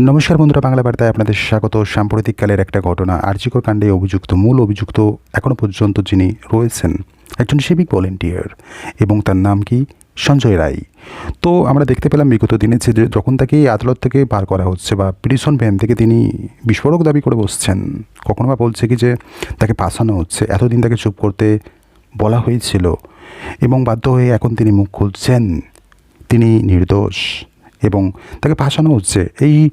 নমস্কার বন্ধুরা, বাংলা বার্তায় আপনাদের স্বাগত। সাম্প্রতিককালের একটা ঘটনা আর্যিকর কাণ্ডে অভিযুক্ত, মূল অভিযুক্ত এখনও পর্যন্ত যিনি রয়েছেন, একজন সিভিক ভলেন্টিয়ার এবং তার নাম কি? সঞ্জয় রায়। তো আমরা দেখতে পেলাম বিগত দিনে যে যখন তাকে আদালত থেকে বার করা হচ্ছে বা পিটিশন ভ্যান থেকে তিনি বিস্ফোরক দাবি করে বসছেন, কখনো বা বলছে কি যে তাকে ফাঁসানো হচ্ছে, এতদিন তাকে চুপ করতে বলা হয়েছিল এবং বাধ্য হয়ে এখন তিনি মুখ খুলছেন। তিনি নির্দোষ। এবং তাকে ফাঁসানো হচ্ছে। এই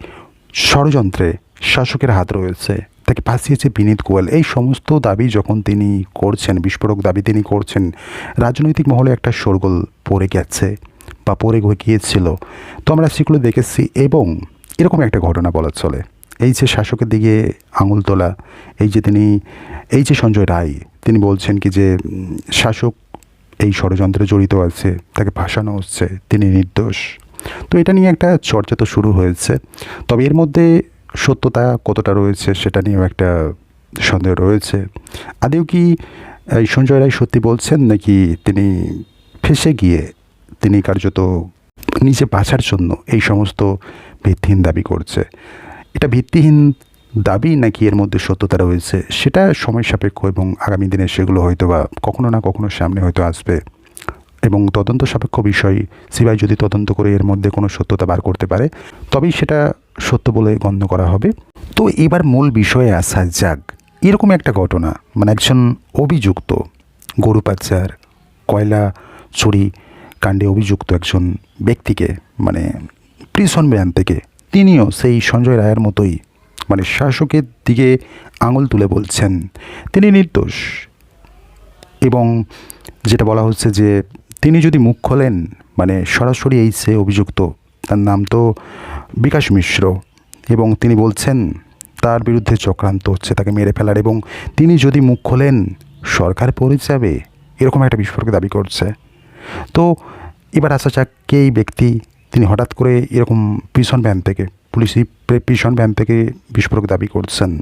ষড়যন্ত্রে শাসকের হাত রয়েছে। তাকে ফাঁসিয়েছে বিনীত গোয়াল। এই সমস্ত দাবি যখন তিনি করছেন, বিস্ফোরক দাবি তিনি করছেন, রাজনৈতিক মহলে একটা শোরগোল পড়ে গেছে বা পড়ে গিয়েছিল। তো আমরা সেগুলো দেখেছি এবং এরকম একটা ঘটনা বলা চলে। এই যে শাসকের দিকে আঙুল তোলা, এই যে তিনি, এই যে সঞ্জয় রায়, তিনি বলছেন কি যে শাসক এই ষড়যন্ত্রে জড়িত আছে, তাকে ফাঁসানো হচ্ছে, তিনি নির্দোষ। তো এটা নিয়ে একটা চর্চা তো শুরু হয়েছে। তবে এর মধ্যে সত্যতা কতটা রয়েছে সেটা নিয়েও একটা সন্দেহ রয়েছে। আদেও কি এই সঞ্জয় রায় সত্যি বলছেন নাকি তিনি ফেসে গিয়ে তিনি কার্যত নিজে বাঁচার জন্য এই সমস্ত ভিত্তিহীন দাবি করছে? এটা ভিত্তিহীন দাবি নাকি এর মধ্যে সত্যতা রয়েছে সেটা সময় সাপেক্ষ এবং আগামী দিনে সেগুলো হয়তো বা কখনো না কখনো সামনে হয়তো আসবে। এবং তদন্ত সাপেক্ষ বিষয়, সিবিআই যদি তদন্ত করে এর মধ্যে কোনো সত্যতা বার করতে পারে, তবেই সেটা সত্য বলে গণ্য করা হবে। তো এবার মূল বিষয়ে আসা যাক। এরকম একটা ঘটনা মানে একজন অভিযুক্ত, গরু পাচার, কয়লা চুরি কাণ্ডে অভিযুক্ত একজন ব্যক্তিকে মানে প্রিজন ব্যান থেকে, তিনিও সেই সঞ্জয় রায়ের মতোই মানে শাসকের দিকে আঙুল তুলে বলছেন। তিনি নির্দোষ এবং যেটা বলা হচ্ছে যে তিনি যদি মুখ খোলেন মানে সরাসরি এই সে অভিযুক্ত, তার নাম তো বিকাশ মিশ্র, এবং তিনি বলছেন, তার বিরুদ্ধে চক্রান্ত হচ্ছে, তাকে মেরে ফেলার। এবং তিনি যদি মুখ খোলেন, সরকার পড়ে যাবে, এরকম একটা বিস্ফোরক দাবি করছে। তো এবার আসা যাক, কে এই ব্যক্তি? তিনি হঠাৎ করে এরকম প্রিজন ভ্যান থেকে, পুলিশি প্রিজন ভ্যান থেকে বিস্ফোরক দাবি করছেন।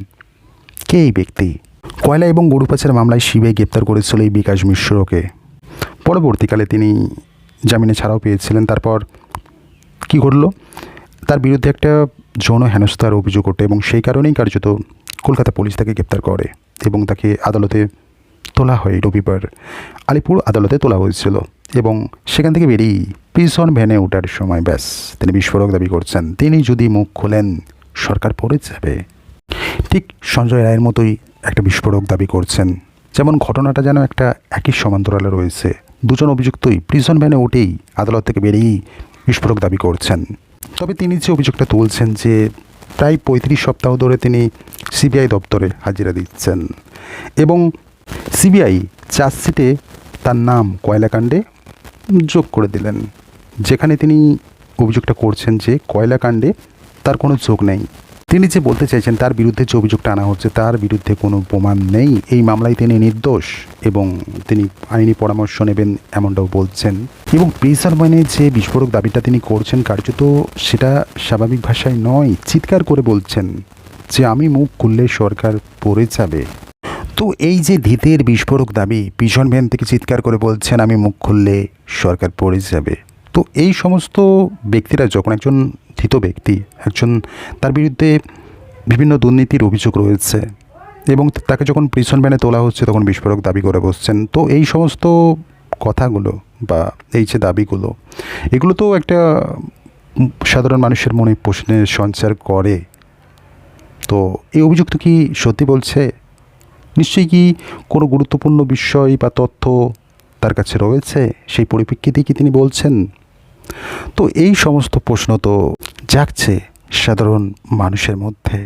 কে এই ব্যক্তি? কয়লা এবং গরু পাচার মামলায় সিবিআই গ্রেপ্তার করেছিল এই বিকাশ মিশ্রকে। পরবর্তীকালে তিনি জামিনে ছাড়াও পেয়েছিলেন। তারপর কি ঘটলো? তার বিরুদ্ধে একটা যৌন হেনস্থার অভিযোগ ওঠে এবং সেই কারণেই কার্যত কলকাতা পুলিশ তাকে গ্রেপ্তার করে এবং তাকে আদালতে তোলা হয় রবিবার। আলিপুর আদালতে তোলা হয়েছিল এবং সেখান থেকে বেরিয়ে প্রিজন ভ্যানে ওঠার সময় ব্যাস, তিনি বিস্ফোরক দাবি করছেন। তিনি যদি মুখ খোলেন, সরকার পড়ে যাবে। ঠিক সঞ্জয় রায়ের মতোই একটা বিস্ফোরক দাবি করছেন। যেমন ঘটনাটা যেন একটা একই সমান্তরালে রয়েছে। দুজন অভিযুক্তই প্রিজন ভ্যানে উঠেই আদালত থেকে বেরিয়েই বিস্ফোরক দাবি করছেন। তবে তিনি যে অভিযোগটা তুলছেন যে প্রায় পঁয়ত্রিশ সপ্তাহ ধরে তিনি সিবিআই দপ্তরে হাজিরা দিচ্ছেন এবং সিবিআই চার্জশিটে তার নাম কয়লাকাণ্ডে যোগ করে দিলেন। যেখানে তিনি অভিযোগটা করছেন যে কয়লাকাণ্ডে তার কোনো যোগ নেই। তিনি যে বলতে চাইছেন, তার বিরুদ্ধে যে অভিযোগটা আনা হচ্ছে, তার বিরুদ্ধে কোনো প্রমাণ নেই। এই মামলায় তিনি নির্দোষ এবং তিনি আইনি পরামর্শ নেবেন এমনটাও বলছেন। এবং প্রিসার মানে যে বিস্ফোরক দাবিটা তিনি করছেন কার্যত সেটা স্বাভাবিক ভাষায় নয়, চিৎকার করে বলছেন যে আমি মুখ খুললে সরকার পড়ে যাবে। তো এই যে ধীতের বিস্ফোরক দাবি, পিছন ভ্যান থেকে চিৎকার করে বলছেন, আমি মুখ খুললে সরকার পড়ে যাবে। তো এই সমস্ত ব্যক্তিরা যখন একজন ধৃত ব্যক্তি, একজন তার বিরুদ্ধে বিভিন্ন দুর্নীতির অভিযোগ রয়েছে এবং তাকে যখন প্রিজন ভ্যানে তোলা হচ্ছে তখন বিস্ফোরক দাবি করে বসছেন। তো এই সমস্ত কথাগুলো বা এই যে দাবিগুলো, এগুলো তো একটা সাধারণ মানুষের মনে প্রশ্নের সঞ্চার করে। তো এই অভিযুক্ত কি সত্যি বলছে? নিশ্চয়ই কি কোনো গুরুত্বপূর্ণ বিষয় বা তথ্য তার কাছে রয়েছে? সেই পরিপ্রেক্ষিতে কি তিনি বলছেন? তো এই সমস্ত প্রশ্ন তো জাগছে সাধারণ মানুষের মধ্যে।